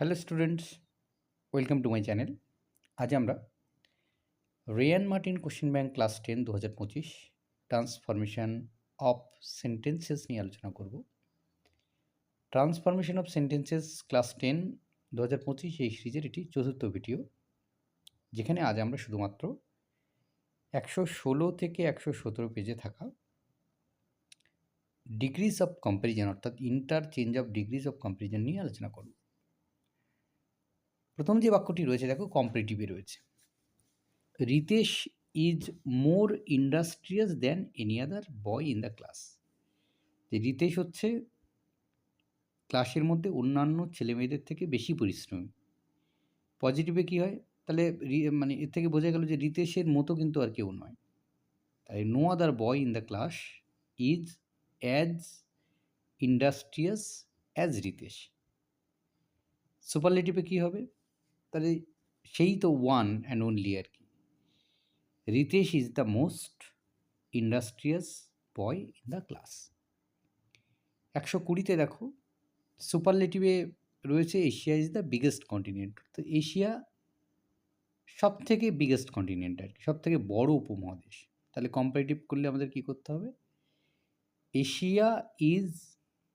Hello students welcome to my channel আজ আমরা Ryan Martin question bank class ten দু হাজার পঁচিশ ট্রান্সফরমেশন অফ সেন্টেন্সেস নিয়ে আলোচনা করব। Transformation of sentences class ten দু হাজার পঁচিশ এই সিরিজের এটি চতুর্থ ভিডিও যেখানে আজ আমরা শুধুমাত্র একশো ষোলো থেকে একশো সতেরো পেজে থাকা ডিগ্রিজ অফ কম্প্যারিজন অর্থাৎ interchange of degrees of comparison নিয়ে আলোচনা করব। প্রথম যে বাক্যটি রয়েছে, দেখো কম্পারেটিভে রয়েছে। Ritesh is more industrious than any other boy in the class যে রিতেশ হচ্ছে ক্লাসের মধ্যে অন্যান্য ছেলেমেয়েদের থেকে বেশি পরিশ্রমী। পজিটিভে কী হয়? তাহলে মানে এর থেকে বোঝা গেল যে রিতেশের মতো কিন্তু আর কেউ নয়। তাই no other boy in the class is as industrious as Ritesh. সুপারলেটিভে কী হবে? তাহলে সেই তো ওয়ান অ্যান্ড অনলি আর কি। Ritesh is the most industrious boy in the class একশো কুড়িতে দেখো সুপারলেটিভে রয়েছে Asia is the biggest continent তো এশিয়া সব থেকে বিগেস্ট কন্টিনেন্ট আর কি সব থেকে বড় উপমহাদেশ। তাহলে কম্পারেটিভ করলে আমাদের কি করতে হবে? Asia is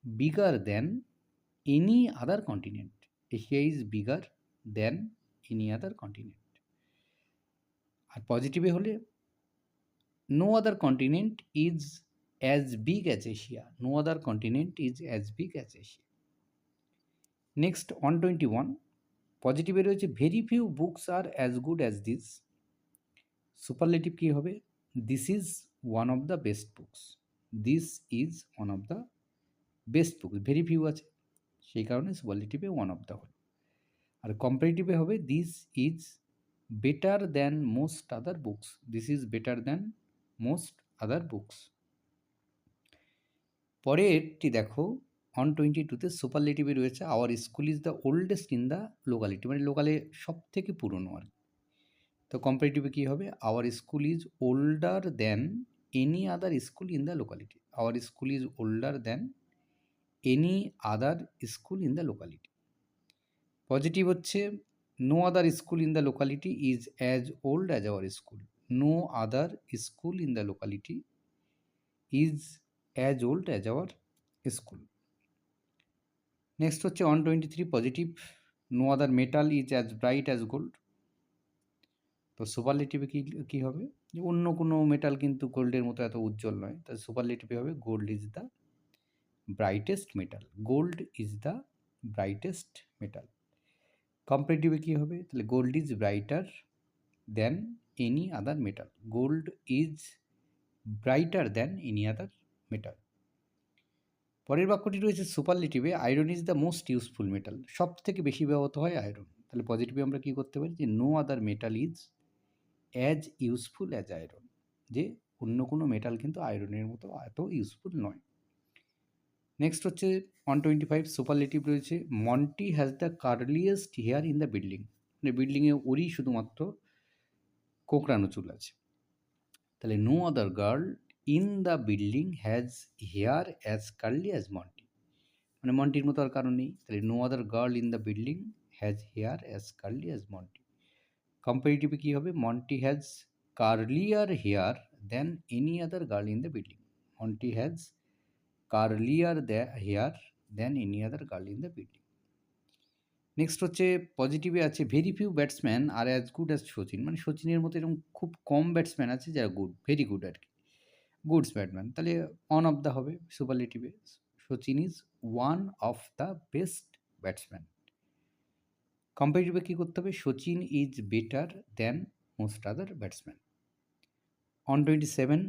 bigger than any other continent Asia is bigger than any other continent আর পজিটিভে হলে no other continent is as big as Asia no other continent is as big as Asia next one twenty one পজিটিভে রয়েছে very few books are as good as this superlative কী হবে? This is one of the best books this is one of the best books very few আছে, সেই কারণে সুপারলেটিভে one of the hall. আর কম্পারেটিভে হবে this is better than most other books this is better than most other books পরেরটি দেখো on twenty টুতে সুপারলেটিভে রয়েছে our school is the oldest in the locality মানে লোকালে সব থেকে পুরনো আর তো কম্পারেটিভে কী হবে? Our school is older than any other school in the locality our school is older than any other school in the locality positive হচ্ছে no other school in the locality is as old as our school no other school in the locality is as old as our school next হচ্ছে one twenty three positive no other metal is as bright as gold তো সুপারলেটিভে কী কী হবে? অন্য কোনো metal কিন্তু গোল্ডের মতো এত উজ্জ্বল নয়। তাই সুপারলেটিভে হবে gold is the brightest metal gold is the brightest metal কম্পারেটিভে কী হবে? তাহলে gold is brighter than any other metal gold is brighter than any other metal পরের বাক্যটি রয়েছে সুপারলেটিভে iron is the most useful metal সব থেকে বেশি ব্যবহৃত হয় আয়রন তাহলে পজিটিভে আমরা কী করতে পারি? যে no other metal is as useful as iron যে অন্য কোনো মেটাল কিন্তু আয়রনের মতো এত ইউজফুল নয়। নেক্সট হচ্ছে ওয়ান টোয়েন্টি ফাইভ সুপারলেটিভ রয়েছে। Monty has the curliest hair in the building মানে বিল্ডিংয়ে ওরই শুধুমাত্র কোকড়ানো চুল আছে। তাহলে no other girl in the building has hair as curly as Monty মানে মন্টির মতো আর কারণ নেই। তাহলে no other girl in the building has hair as curly as Monty কম্পারেটিভে কী হবে? Monty has curlier hair than any other girl in the building Monty has curlier hair than any other girl in the building next হচ্ছে পজিটিভে আছে very few batsman are as good as Sachin মানে সচিনের মতো এরকম খুব কম batsman আছে যারা গুড ভেরি গুড আর কি। গুডস ব্যাটম্যান তাহলে অন অফ দ্য হবে সুপারলেটিভে Sachin is one of the best batsman কম্পারেটিভে কী করতে হবে? Sachin is better than most other batsman on twenty seven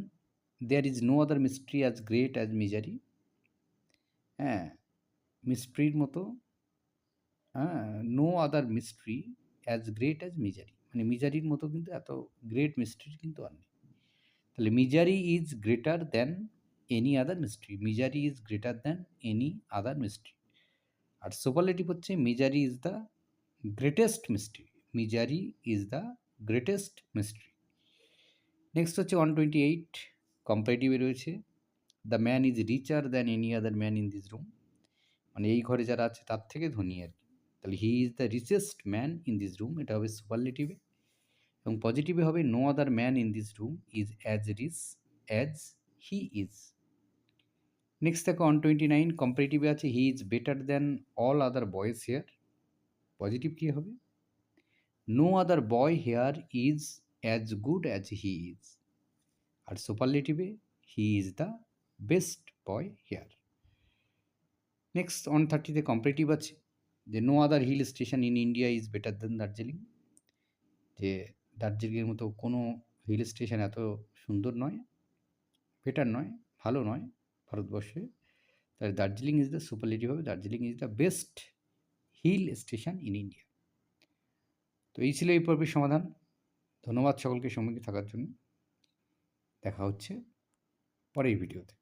there is no other mystery as great as misery হ্যাঁ মিস্ট্রির মতো হ্যাঁ no other mystery as great as misery মানে মিজারির মতো কিন্তু এত গ্রেট মিস্ট্রি কিন্তু আর নেই। তাহলে misery is greater than any other mystery misery is greater than any other mystery R superlative হচ্ছে misery is the greatest mystery misery is the greatest mystery next হচ্ছে ওয়ান টোয়েন্টি এইট কম্পারেটিভে রয়েছে। The man is richer than any other man in this room মানে এই ঘরে যারা আছে, তার থেকে ধনী আর কি। তাহলে he is the richest man in this room এটা হবে সুপারলেটিভে এবং পজিটিভে হবে no other man in this room is as rich as he is next দেখো অন টোয়েন্টি নাইন কম্পারেটিভে আছে he is better than all other boys here positive কী হবে? No other boy here is as good as he is R সুপারলেটিভে he is the best boy here. Next on থার্টিতে comparative আছে। যে no other hill station in India is better than Darjeeling যে দার্জিলিংয়ের মতো কোনো hill station এত সুন্দর নয় better নয়, ভালো নয় ভারতবর্ষে। তাহলে দার্জিলিং ইজ দ্য সুপারলেটিভ হবে। Darjeeling is the best hill station in India তো এই ছিল এই পর্বের সমাধান। ধন্যবাদ সকলকে সঙ্গে থাকার জন্য। দেখা হচ্ছে পরের ভিডিওতে।